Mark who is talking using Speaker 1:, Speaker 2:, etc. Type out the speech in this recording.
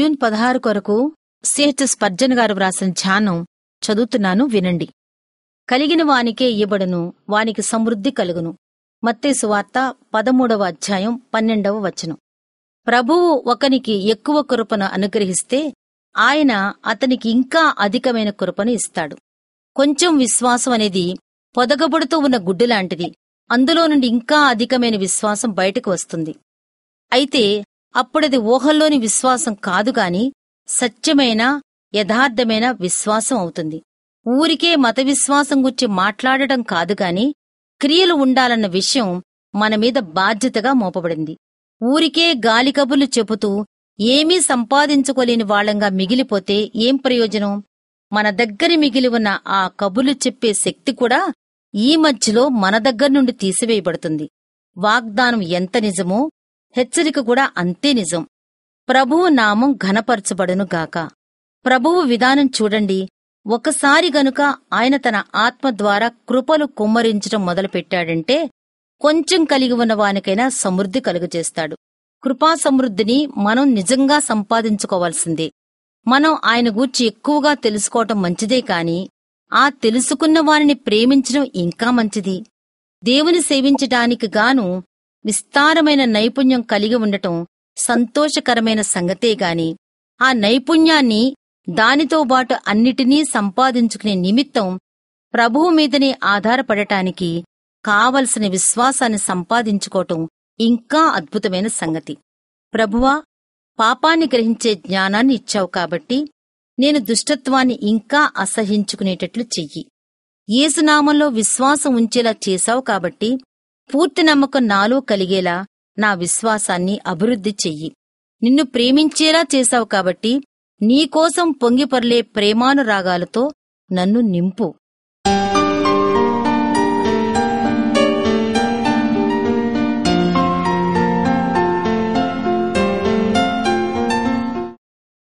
Speaker 1: June పదహారు కొరకు CHS పర్జన్ గారు వ్రాసిన ధ్యానం చదువుతున్నాను వినండి. కలిగిన వానికే ఇవ్వబడును వానికి సమృద్ధి కలుగును. మత్తేసు వార్త పదమూడవ అధ్యాయం పన్నెండవ వచనం. ప్రభువు ఒకనికి ఎక్కువ కృపను అనుగ్రహిస్తే ఆయన అతనికి ఇంకా అధికమైన కృపను ఇస్తాడు. కొంచెం విశ్వాసం అనేది పొదగబడుతూ ఉన్న గుడ్డు లాంటిది అందులో నుండి ఇంకా అధికమైన విశ్వాసం బయటకు వస్తుంది. అయితే అప్పుడది ఊహల్లోని విశ్వాసం కాదుగాని సత్యమైన యథార్థమైన విశ్వాసం అవుతుంది. ఊరికే మత విశ్వాసం గురించి మాట్లాడటం కాదుగాని క్రియలు ఉండాలన్న విషయం మన మీద బాధ్యతగా మోపబడింది. ఊరికే గాలి కబుర్లు చెబుతూ ఏమీ సంపాదించుకోలేని వాళ్ళంగా మిగిలిపోతే ఏం ప్రయోజనం? మన దగ్గర మిగిలి ఉన్న ఆ కబుర్లు చెప్పే శక్తి కూడా ఈ మధ్యలో మన దగ్గర నుండి తీసివేయబడుతుంది. వాగ్దానం ఎంత నిజమో హెచ్చరిక కూడా అంతే నిజం. ప్రభువు నామం ఘనపరచబడును గాక. ప్రభువు విధానం చూడండి. ఒకసారి గనుక ఆయన తన ఆత్మ ద్వారా కృపలు కుమ్మరించడం మొదలుపెట్టాడంటే కొంచెం కలిగి ఉన్న వానికైనా సమృద్ధి కలుగజేస్తాడు. కృపా సమృద్ధిని మనం నిజంగా సంపాదించుకోవాల్సిందే. మనం ఆయన గూర్చి ఎక్కువగా తెలుసుకోవటం మంచిదే కాని ఆ తెలుసుకున్న వారిని ప్రేమించడం ఇంకా మంచిది. దేవుని సేవించటానికి గాను విస్తారమైన నైపుణ్యం కలిగి ఉండటం సంతోషకరమైన సంగతే గాని. ఆ నైపుణ్యాన్ని దానితో బాటు అన్నిటినీ సంపాదించుకునే నిమిత్తం ప్రభువు మీదనే ఆధారపడటానికి కావలసిన విశ్వాసాన్ని సంపాదించుకోవటం ఇంకా అద్భుతమైన సంగతి. ప్రభువా పాపాన్ని గ్రహించే జ్ఞానాన్ని ఇచ్చావు కాబట్టి నేను దుష్టత్వాన్ని ఇంకా అసహించుకునేటట్లు చెయ్యి. ఏసునామంలో విశ్వాసం ఉంచేలా చేశావు కాబట్టి పూర్తి నమ్మకం నాలో కలిగేలా నా విశ్వాసాన్ని అభివృద్ధి చెయ్యి. నిన్ను ప్రేమించేలా చేశావు కాబట్టి నీకోసం పొంగిపర్లే ప్రేమానురాగాలతో నన్ను నింపు.